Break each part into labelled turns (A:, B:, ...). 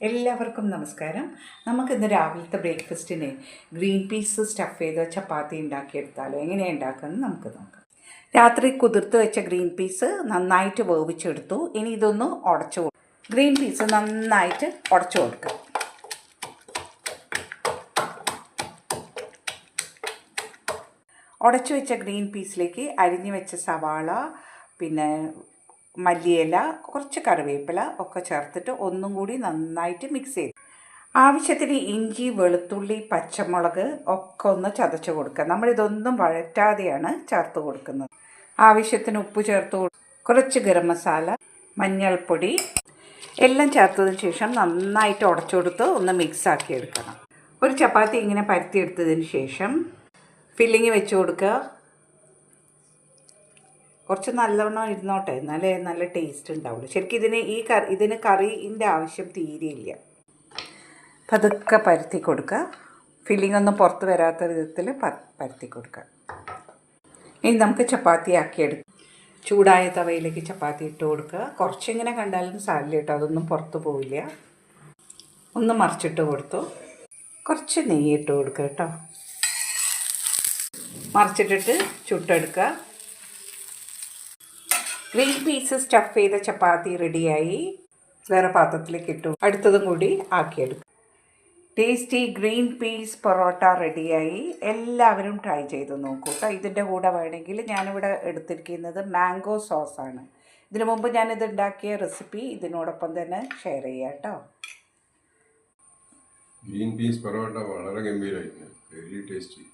A: എല്ലാവർക്കും നമസ്കാരം. നമുക്കിന്ന് രാവിലത്തെ ബ്രേക്ക്ഫാസ്റ്റിന് ഗ്രീൻ പീസ് സ്റ്റഫ് ചെയ്ത ചപ്പാത്തി ഉണ്ടാക്കിയെടുത്താലോ? എങ്ങനെയാണ് ഉണ്ടാക്കുന്നത് നമുക്ക് നോക്കാം. രാത്രി കുതിർത്ത് വെച്ച ഗ്രീൻ പീസ് നന്നായിട്ട് വേവിച്ചെടുത്തു. ഇനി ഇതൊന്ന് ഉടച്ചു കൊടുക്കും ഗ്രീൻ പീസ് നന്നായിട്ട് ഉടച്ചു കൊടുക്കുക ഉടച്ചു വെച്ച ഗ്രീൻ പീസിലേക്ക് അരിഞ്ഞു വെച്ച സവാള പിന്നെ മല്ലിയില കുറച്ച് കറിവേപ്പില ഒക്കെ ചേർത്തിട്ട് ഒന്നും കൂടി നന്നായിട്ട് മിക്സ് ചെയ്ത്. ആവശ്യത്തിന് ഇഞ്ചി വെളുത്തുള്ളി പച്ചമുളക് ഒക്കെ ഒന്ന് ചതച്ച് കൊടുക്കുക. നമ്മളിതൊന്നും വഴറ്റാതെയാണ് ചേർത്ത് കൊടുക്കുന്നത്. ആവശ്യത്തിന് ഉപ്പ് ചേർത്ത് കുറച്ച് ഗരം മസാല മഞ്ഞൾപ്പൊടി എല്ലാം ചേർത്തതിന് ശേഷം നന്നായിട്ട് ഉടച്ചുകൊടുത്ത് ഒന്ന് മിക്സ് ആക്കി എടുക്കണം. ഒരു ചപ്പാത്തി ഇങ്ങനെ പരത്തിയെടുത്തതിന് ശേഷം ഫില്ലിങ് വെച്ച് കൊടുക്കുക. കുറച്ച് നല്ലവണ്ണം ഇരുന്നോട്ടെ എന്നാലേ നല്ല ടേസ്റ്റ് ഉണ്ടാവുള്ളൂ. ശരിക്കും ഇതിന് ഈ കറി ഇതിന് കറിന്റെ ആവശ്യം തീരെയില്ല പതുക്കെ പരത്തി കൊടുക്കുക. ഫില്ലിംഗ് ഒന്നും പുറത്ത് വരാത്ത വിധത്തിൽ പ- പരത്തി കൊടുക്കുക. ഇനി നമുക്ക് ചപ്പാത്തി ആക്കിയെടുക്കാം ചൂടായ തവയിലേക്ക് ചപ്പാത്തി ഇട്ട് കൊടുക്കുക. കുറച്ചിങ്ങനെ കണ്ടാലും സാരില്ല കേട്ടോ അതൊന്നും പുറത്ത് പോവില്ല. ഒന്ന് മറിച്ചിട്ട് കൊടുത്തു. കുറച്ച് നെയ്യ് ഇട്ട് കൊടുക്കുക കേട്ടോ. മറിച്ചിട്ടിട്ട് ചുട്ടെടുക്കുക. ഗ്രീൻ പീസ് സ്റ്റഫ് ചെയ്ത ചപ്പാത്തി റെഡിയായി വേറെ പാത്രത്തിലേക്ക് ഇട്ടു. അടുത്തതും കൂടി ആക്കിയെടുക്കും. ടേസ്റ്റി ഗ്രീൻ പീസ് പൊറോട്ട റെഡിയായി എല്ലാവരും ട്രൈ ചെയ്ത് നോക്കൂ കേട്ടോ ഇതിന്റെ കൂടെ വേണമെങ്കിൽ ഞാനിവിടെ എടുത്തിരിക്കുന്നത് മാംഗോ സോസാണ് ഇതിനു മുമ്പ് ഞാനിത് ഉണ്ടാക്കിയ റെസിപ്പി ഇതിനോടൊപ്പം തന്നെ ഷെയർ ചെയ്യാം കേട്ടോ
B: ഗ്രീൻ പീസ് പൊറോട്ട വളരെ ഗംഭീരമായിരുന്നു വെരി ടേസ്റ്റി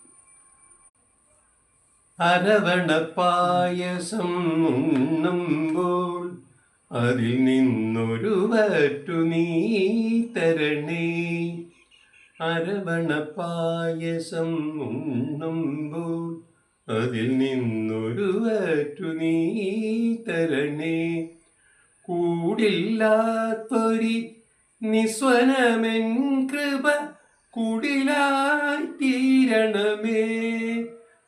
C: അരവണ പായസം ഉണ്ണുമ്പോൾ അതിൽ നിന്നൊരു വറ്റു നീ തരണേ. അരവണപ്പായസം പായസം ഉണ്ണുമ്പോൾ അതിൽ നിന്നൊരു വറ്റു നീ തരണേ. കൂടില്ലാത്തൊരി നിസ്വനമെൻ കൃപ കുടിലായി തീരണമേ.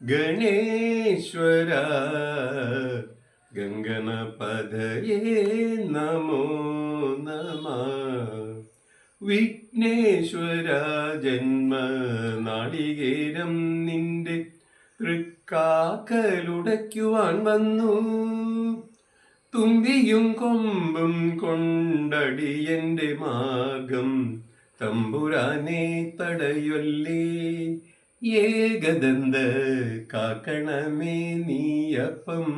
C: ഗണേശ്വര ഗംഗനപദയേ നമോ നമ. വിഘ്നേശ്വര ജന്മ നാളികേരം നിന്റെ തൃക്കാക്കലുടയ്ക്കുവാൻ വന്നു. തുമ്പിയും കൊമ്പും കൊണ്ടടിയന്റെ മാർഗം തമ്പുരാനെ തടയൊല്ലേ? ഏകദന്ത കാക്കണമേ നീയപ്പം.